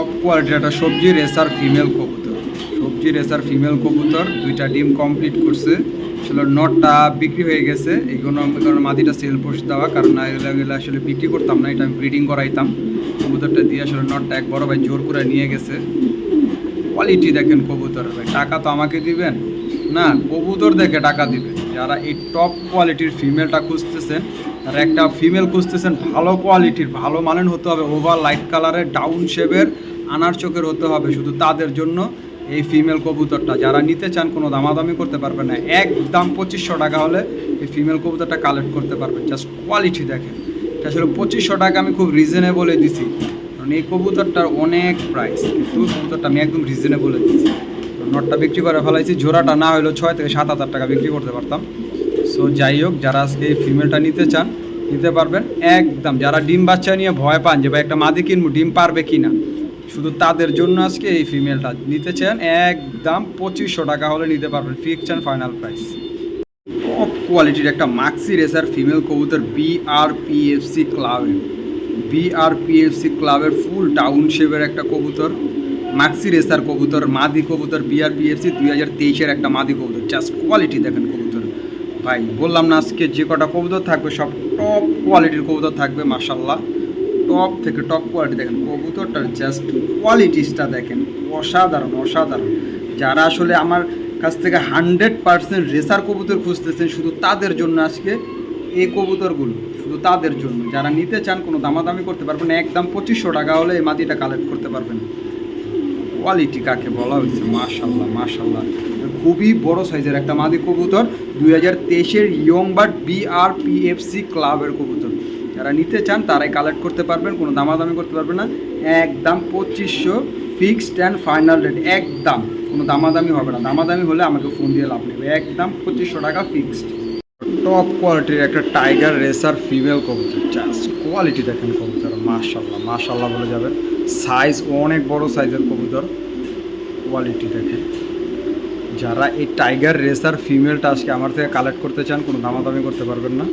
Top কোয়ালিটির একটা সবজি রেসার ফিমেল কবুতর। সবজি রেসার ফিমেল কবুতর, দুইটা ডিম কমপ্লিট করছে। আসলে নটটা বিক্রি হয়ে গেছে। এইগুলো কারণ মাদিটা সেল পোষ দেওয়া, কারণ এগুলো আসলে বিক্রি করতাম না, এটা আমি ব্রিডিং করাইতাম। কবুতরটা দিয়ে আসলে নটটা এক বড় ভাই জোর করে নিয়ে গেছে। কোয়ালিটি দেখেন কবুতর ভাই, টাকা তো আমাকে দিবেন? না, কবুতর দেখে টাকা দিবেন। যারা এই টপ কোয়ালিটির ফিমেলটা খুঁজতেছেন, তারা একটা ফিমেল খুঁজতেছেন, ভালো কোয়ালিটির ভালো মানের হতে হবে ওভার লাইট কালারের ডাউন শেপের আনার চোখের হতে হবে শুধু তাদের জন্য। এই ফিমেল কবুতরটা যারা নিতে চান কোনো দামাদামি করতে পারবেন না। একদম পঁচিশশো টাকা হলে এই ফিমেল কবুতরটা কালেক্ট করতে পারবেন। জাস্ট কোয়ালিটি দেখেন। এটা আসলে পঁচিশশো টাকা আমি খুব রিজনেবলে দিছি। কারণ এই কবুতরটার অনেক প্রাইস কিন্তু কবুতরটা আমি একদম রিজনেবলে দিচ্ছি নটটা বিক্রি করে ফেলাইছি। জোড়াটা না হলেও ছয় থেকে সাত হাজার টাকা বিক্রি করতে পারতাম। সো যাই হোক, যারা আজকে এই ফিমেলটা নিতে চান, নিতে পারবেন। একদম, যারা ডিম বাচ্চা নিয়ে ভয় পান যে, ভাই, একটা মাদি কিনবো, ডিম পারবে কি না শুধু তাদের জন্য আজকে এই ফিমেলটা নিতে চান একদম পঁচিশশো টাকা হলে নিতে পারবেন অ্যান্ড ফাইনাল প্রাইস টপ কোয়ালিটির একটা মাক্সি রেসার ফিমেল কবুতর বিআরপিএফসি ক্লাবের বিআরপিএফসি ক্লাবের ফুল টাউন শেপের একটা কবুতর মাক্সি রেসার কবুতর, মাদি কবুতর বিআরপিএফসি দুই হাজার তেইশের একটা মাদি কবুতর। জাস্ট কোয়ালিটি দেখেন কবুতর। ভাই, বললাম না আজকে যে কটা কবুতর থাকবে, সব টপ কোয়ালিটির কবুতর থাকবে মাসাল্লাহ টপ থেকে টপ কোয়ালিটি দেখেন, কবুতরটার জাস্ট কোয়ালিটিসটা দেখেন, অসাধারণ অসাধারণ। যারা আসলে আমার কাছ থেকে হান্ড্রেড পার্সেন্ট রেসার কবুতর খুঁজতেছেন, শুধু তাদের জন্য আজকে এই কবুতরগুলো, শুধু তাদের জন্য। যারা নিতে চান, কোনো দামাদামি করতে পারবেন না, একদম পঁচিশশো টাকা হলে এই মাটিটা কালেক্ট করতে পারবেন। কোয়ালিটি কাকে বলা হয়েছে? মাশাল্লাহ মাশাল্লাহ খুবই বড় সাইজের একটা মাদি কবুতর, দুই হাজার তেইশের ইয়ং বার্ড বিআরপিএফসি ক্লাবের কবুতর। যারা নিতে চান তারাই কালেক্ট করতে পারবেন, কোনো দামাদামি করতে পারবেন না। একদম পঁচিশশো ফিক্সড অ্যান্ড ফাইনাল রেট একদম। কোনো দামাদামি হবে না। দামাদামি হলে আমাকে ফোন দিয়ে লাভ নেবে একদম পঁচিশশো টাকা ফিক্সড টপ কোয়ালিটির একটা টাইগার রেসার ফিমেল কবুতর। জাস্ট কোয়ালিটি দেখেন কবুতর মাশাল্লাহ মাশাল্লাহ বলে যাবেন সাইজ অনেক বড় সাইজের কবুতর। কোয়ালিটি দেখেন। যারা এই টাইগার রেসার ফিমেলটা আজকে আমার থেকে কালেক্ট করতে চান, কোনো দামাদামি করতে পারবেন না।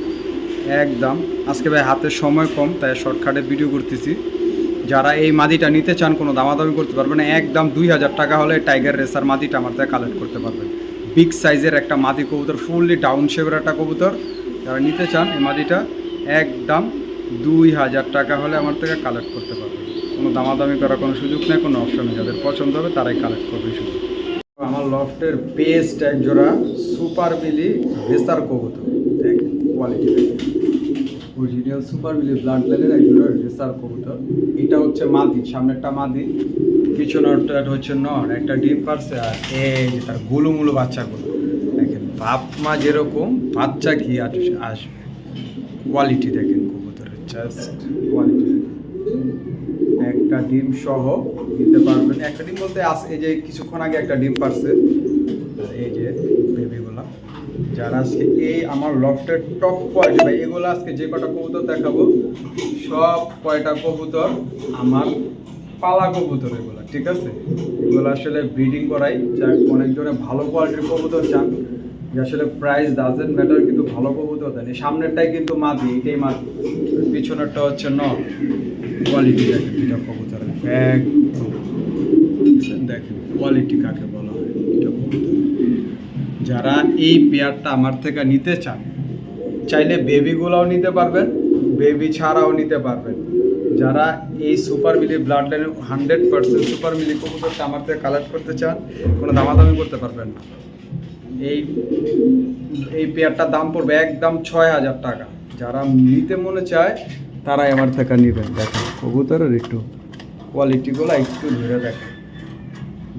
একদম। আজকে ভাই হাতে সময় কম, তাই শর্টকাটে ভিডিও করতেছি। যারা এই মাদিটা নিতে চান, কোনো দামাদামি করতে পারবেন একদম দুই হাজার টাকা হলে টাইগার রেসার মাদিটা আমার থেকে কালেক্ট করতে পারবেন। বিগ সাইজের একটা মাদি কবুতর ফুললি ডাউন শেপের একটা কবুতর। যারা নিতে চান এই মাদিটা, একদম দুই হাজার টাকা হলে আমার থেকে কালেক্ট করতে পারবেন। কোনো দামাদামি করার কোনো সুযোগ নেই, কোনো অপশন যাদের পছন্দ হবে, তারাই কালেক্ট করবে শুধু। আমার লফটের বেস্ট এক জোড়া সুপার মিলি রেসার কবুতর। কোয়ালিটি অরিজিনাল সুপার মিলি ব্লাড লাইনের এক জোড়া রেসার কবুতর। এটা হচ্ছে মাদি, সামনেরটা মাদি, পিছনেরটা হচ্ছে নর, একটা ডিম পারছে আর এই তার গুলুমুলু বাচ্চাগুলো। দেখেন, বাপ মা যেরকম, বাচ্চা কি আস- আসবে? কোয়ালিটি দেখেন কবুতরের জাস্ট কোয়ালিটি একটা ডিম সহ দিতে পারবেন। একটা ডিম বলতে আস এই যে কিছুক্ষণ আগে একটা ডিম পারছে এই যে বেবিগুলা যারা আজকে এই আমার লফটের টপ কোয়ালিটি ভাই এগুলো আজকে যে কটা কবুতর দেখাবো, সব কয়টা কবুতর আমার পালা কবুতর এগুলো, ঠিক আছে? এগুলো আসলে ব্রিডিং করাই যা অনেকজনে ভালো কোয়ালিটির কবুতর চান, যে আসলে প্রাইস ডাজেন্ট ম্যাটার কিন্তু ভালো কবুতর দেন। সামনেরটাই কিন্তু মাদি, এটাই মাদি, পিছনেরটা হচ্ছে ন। কোয়ালিটি দেখেন কবুতরের একদম। দেখেন কোয়ালিটি কাকে বলা হয় এটা কবুতর। যারা এই পেয়ারটা আমার থেকে নিতে চান, চাইলে বেবিগুলোও নিতে পারবেন বেবি ছাড়াও নিতে পারবেন। যারা এই সুপার মিলি ব্লাড লাইনের হান্ড্রেড পার্সেন্ট সুপার মিলি কবুতরটা আমার থেকে কালেক্ট করতে চান, কোনো দামাদামি করতে পারবেন না। এই এই পেয়ারটার দাম পড়বে একদম ছয় হাজার টাকা। যারা নিতে মনে চায়, তারাই আমার থেকে নেবেন। দেখেন, কবুতরের একটু কোয়ালিটিগুলো একটু ধরে দেখেন।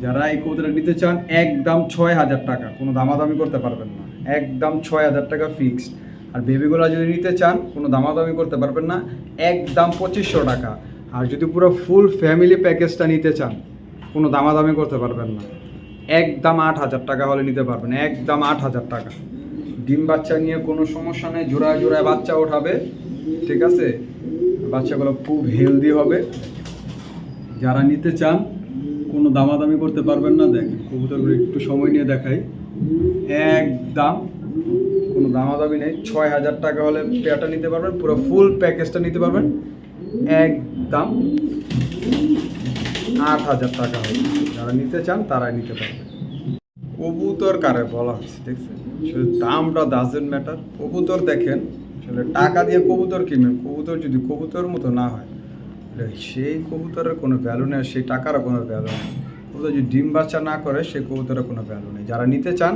যারা এই কবুতরটা নিতে চান, একদম ছয় হাজার টাকা। কোনো দামাদামি করতে পারবেন না। একদম ছয় হাজার টাকা ফিক্সড আর বেবিগুলো যদি নিতে চান, কোনো দামাদামি করতে পারবেন না। একদম পঁচিশশো টাকা। আর যদি পুরো ফুল ফ্যামিলি প্যাকেজটা নিতে চান, কোনো দামাদামি করতে পারবেন না। একদম আট হাজার টাকা হলে নিতে পারবেন। একদম আট হাজার টাকা। ডিম বাচ্চা নিয়ে কোনো সমস্যা নেই। জোড়ায় জোড়ায় বাচ্চা ওঠাবে। ঠিক আছে? বাচ্চাগুলো খুব হেলদি হবে। যারা নিতে চান কোনো দামাদামি করতে পারবেন না দেখেন কবুতরগুলো একটু সময় নিয়ে দেখাই। একদম কোনো দামাদামি নেই, ছয় হাজার টাকা হলে পেয়ারটা নিতে পারবেন, পুরো ফুল প্যাকেজটা নিতে পারবেন। একদম আট হাজার টাকা হবে যারা নিতে চান তারাই নিতে পারবে কবুতর কারে বলা হয়েছে, দেখছেন? শুধু দামটা ডাজেন্ট ম্যাটার কবুতর দেখেন, আসলে টাকা দিয়ে কবুতর কিনবেন কবুতর যদি কবুতর মতো না হয় সেই কবুতরের কোনো ভ্যালু নেই সেই টাকারও কোনো ভ্যালু নেই। কবুতর যদি ডিম বাচ্চা না করে সেই কবুতরের কোনো ভ্যালু নেই। যারা নিতে চান,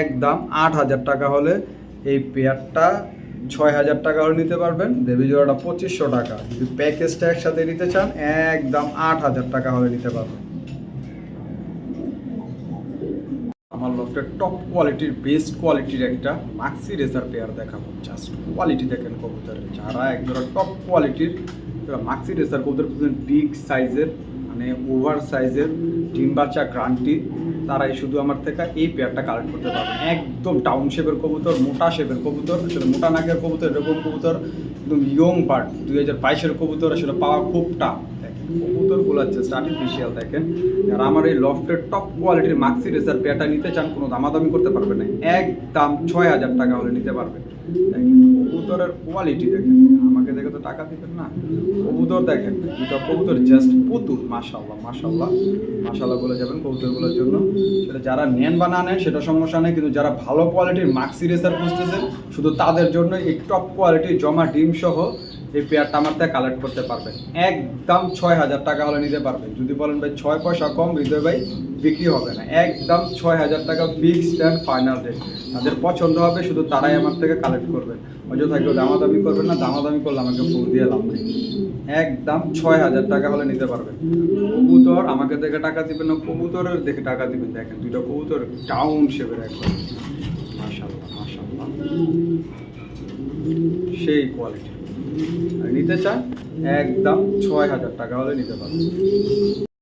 একদম আট হাজার টাকা হলে এই পেয়ারটা ছয় হাজার টাকা হলে নিতে পারবেন। দেবী জোড়াটা পঁচিশশো টাকা। যদি প্যাকেজটা একসাথে নিতে চান, একদম আট হাজার টাকা হলে নিতে পারবেন। আমার লফটের টপ কোয়ালিটির বেস্ট কোয়ালিটির একটা মাক্সি রেজার পেয়ার দেখাবো। জাস্ট কোয়ালিটি দেখেন কবুতরের যারা একদম টপ কোয়ালিটির মাক্সি রেজার কবুতর বিগ সাইজের মানে ওভার সাইজের ডিম বাচ্চা, গ্রান্টি, তারাই শুধু আমার থেকে এই পেয়ারটা কালেক্ট করতে পারবেন একদম টাউন শেপের কবুতর, মোটা শেপের কবুতর, আসলে মোটা নাকের কবুতর, এরকম কবুতর, একদম ইয়ং পার্ট দুই হাজার বাইশের কবুতর, আসলে পাওয়া খুব টাফ কবুতরগুলো জাস্ট আর্টিফিশিয়াল দেখেন। আর আমার এই লফটের টপ কোয়ালিটির মাক্সি রেজার পেয়ারটা নিতে চান, কোনো দামাদামি করতে পারবেন না। একদম ছয় হাজার টাকা হলে নিতে দেখেন, কবুতরের কোয়ালিটি দেখেন তো টাকা দিবেন না? কবুতর দেখেন দুটো কবুতর জাস্ট পুতুল মাশাল্লাহ মাশাল্লাহ মাশাল্লাহ বলে যাবেন কবুতরগুলোর জন্য। সেটা যারা নেন বা না নেন, সেটা সমস্যা নেই, কিন্তু যারা ভালো কোয়ালিটির মাক্সি রেসার খুঁজতেছেন শুধু তাদের জন্য এই টপ কোয়ালিটির জমা ডিম সহ এই পেয়ারটা আমার থেকে কালেক্ট করতে পারবেন একদম ছয় হাজার টাকা হলে নিতে পারবেন যদি বলেন ভাই ছয় পয়সা কম হৃদয় ভাই, বিক্রি হবে না। একদম ছয় হাজার টাকা ফিক্সড অ্যান্ড ফাইনাল রেট তাদের পছন্দ হবে, শুধু তারাই আমার থেকে কালেক্ট করবেন অযথা কেউ দামাদামি করবেন না, দামাদামি করলে আমাকে ফোন দিয়ে লাভ নেই। একদম ছয় হাজার টাকা হলে নিতে পারবেন কবুতর আমাকে দেখে টাকা দিবেন না, কবুতরের দেখে টাকা দিবেন। দেখেন দুইটা কবুতর ডাউন শেপের একবার মাশাল্লাহ মাশাল্লাহ সেই কোয়ালিটি আর নিতে চান একদম ছয় হাজার টাকা হলে নিতে পারবেন।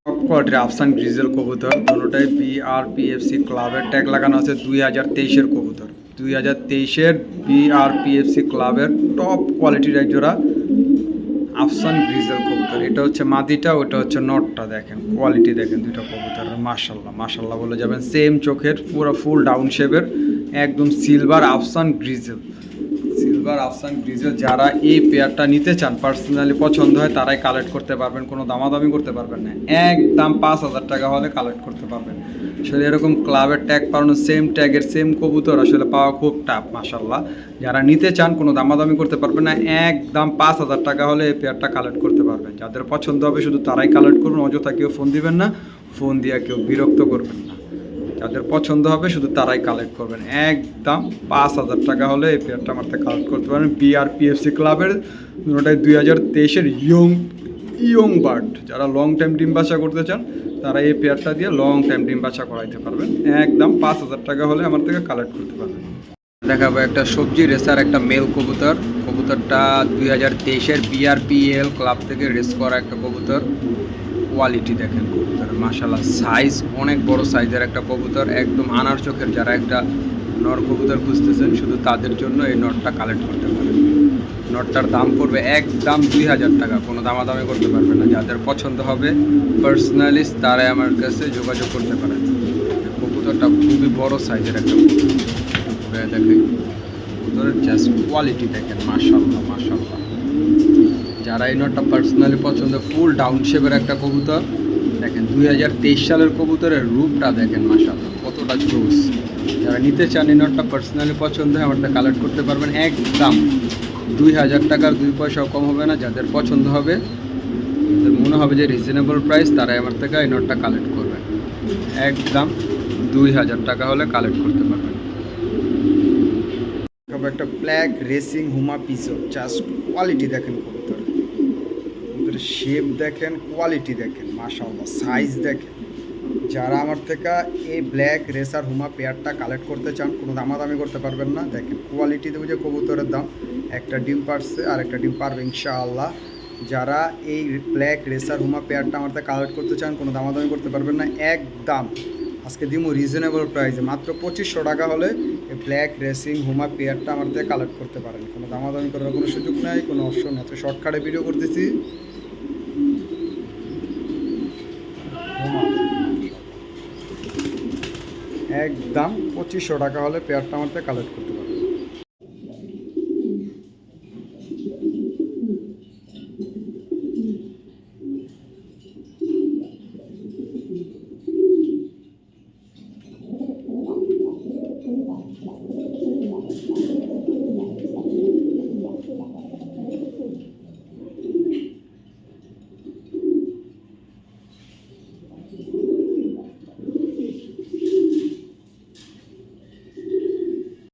টপ কোয়ালিটির আফসান গ্রিজেল কবুতর দুটোটাই B R P F C ক্লাবের ট্যাগ লাগানো আছে দুই হাজার তেইশের কবুতর। দুই হাজার তেইশের B R P F C ক্লাবের টপ কোয়ালিটির এক জোড়া আফসান গ্রিজেল কবুতর। এটা হচ্ছে মাদিটা ওটা হচ্ছে নটটা দেখেন। কোয়ালিটি দেখেন দুইটা কবুতর মাশাল্লাহ মাশাল্লাহ বলে যাবেন। সেম চোখের পুরো ফুল ডাউন শেপের একদম সিলভার আফসান গ্রিজেল সিলভার আফসান গ্রিজেল যারা এই পেয়ারটা নিতে চান পার্সোনালি পছন্দ হয়, তারাই কালেক্ট করতে পারবেন, কোনো দামাদামি করতে পারবেন না। একদম পাঁচ হাজার টাকা হলে কালেক্ট করতে পারবেন। আসলে এরকম ক্লাবের ট্যাগ পাওয়ানো সেম ট্যাগের সেম কবুতর আসলে পাওয়া খুব টাফ মাসাল্লাহ যারা নিতে চান, কোনো দামাদামি করতে পারবেন না, একদম পাঁচ হাজার টাকা হলে এই পেয়ারটা কালেক্ট করতে পারবেন। যাদের পছন্দ হবে, শুধু তারাই কালেক্ট করবেন অযথা কেউ ফোন দিবেন না ফোন দিয়ে কেউ বিরক্ত করবেন না। যাদের পছন্দ হবে, শুধু তারাই কালেক্ট করবেন। একদম পাঁচ হাজার টাকা হলে এই পেয়ারটা আমার থেকে কালেক্ট করতে পারেন। বিআরপিএফসি ক্লাবের দুটোটাই দুই হাজার তেইশের ইয়ং ইয়ং বার্ড যারা লং টাইম ডিম বাসা করতে চান, তারা এই পেয়ারটা দিয়ে লং টাইম ডিম বাসা করাইতে পারবেন। একদম পাঁচ হাজার টাকা হলে আমার থেকে কালেক্ট করতে পারবেন। দেখাবো একটা সবজি রেসার, একটা মেল কবুতর। কবুতরটা দুই হাজার তেইশের বিআরপিএল ক্লাব থেকে রেস করা একটা কবুতর। কোয়ালিটি দেখেন কবুতর। মাশাল্লাহ সাইজ অনেক বড় সাইজের একটা কবুতর। একদম আনার চোখের যারা একটা নর কবুতর খুঁজতেছেন, শুধু তাদের জন্য এই নটটা কালেক্ট করতে পারেন। নটটার দাম পড়বে একদম দুই হাজার টাকা। কোনো দামাদামি করতে পারবে না। যাদের পছন্দ হবে পার্সোনালি তারাই আমার কাছে যোগাযোগ করতে পারেন। কবুতরটা খুবই বড় সাইজের একটা কবুতর। ঘুরে দেখে কবুতরের জাস্ট কোয়ালিটি দেখেন মাশাল্লাহ মাশাল্লাহ যারা এই নটটা পার্সোনালি পছন্দ ফুল ডাউন শেপের একটা কবুতর। দেখেন, দুই হাজার তেইশ সালের কবুতরের রূপটা দেখেন মাশাল্লাহ কতটা জোস যারা নিতে চান এই নটটা পার্সোনালি পছন্দ হয়, আমারটা কালেক্ট করতে পারবেন একদম। দুই হাজার টাকার দুই পয়সাও কম হবে না, যাদের পছন্দ হবে, যাদের মনে হবে যে রিজনেবল প্রাইস তারাই আমার থেকে এই নটটা কালেক্ট করবেন একদম দুই হাজার টাকা হলে কালেক্ট করতে পারবেন। একটা ব্ল্যাক রেসিং হুমা পিসো জাস্ট কোয়ালিটি দেখেন কবুতর। শেপ দেখেন কোয়ালিটি দেখেন, মাশাআল্লাহ সাইজ দেখেন। যারা আমার থেকে এই ব্ল্যাক রেসার হুমা পেয়ারটা কালেক্ট করতে চান, কোনো দামাদামি করতে পারবেন না। দেখেন কোয়ালিটি দেবো যে কবুতরের দাম। একটা ডিম পারছে, আর একটা ডিম পারবে, ইনশাআল্লাহ। যারা এই ব্ল্যাক রেসার হুমা পেয়ারটা আমার থেকে কালেক্ট করতে চান, কোনো দামাদামি করতে পারবেন না। একদম। আজকে দিমু রিজনেবল প্রাইসে মাত্র পঁচিশশো টাকা হলে এই ব্ল্যাক রেসিং হুমা পেয়ারটা আমার থেকে কালেক্ট করতে পারেন। কোনো দামাদামি করার কোনো সুযোগ নাই, কোনো অপশন আছে শর্টকাটে ভিডিও করতেছি। একদম পঁচিশশো টাকা হলে পেয়ারটা আমার কালেক্ট করতে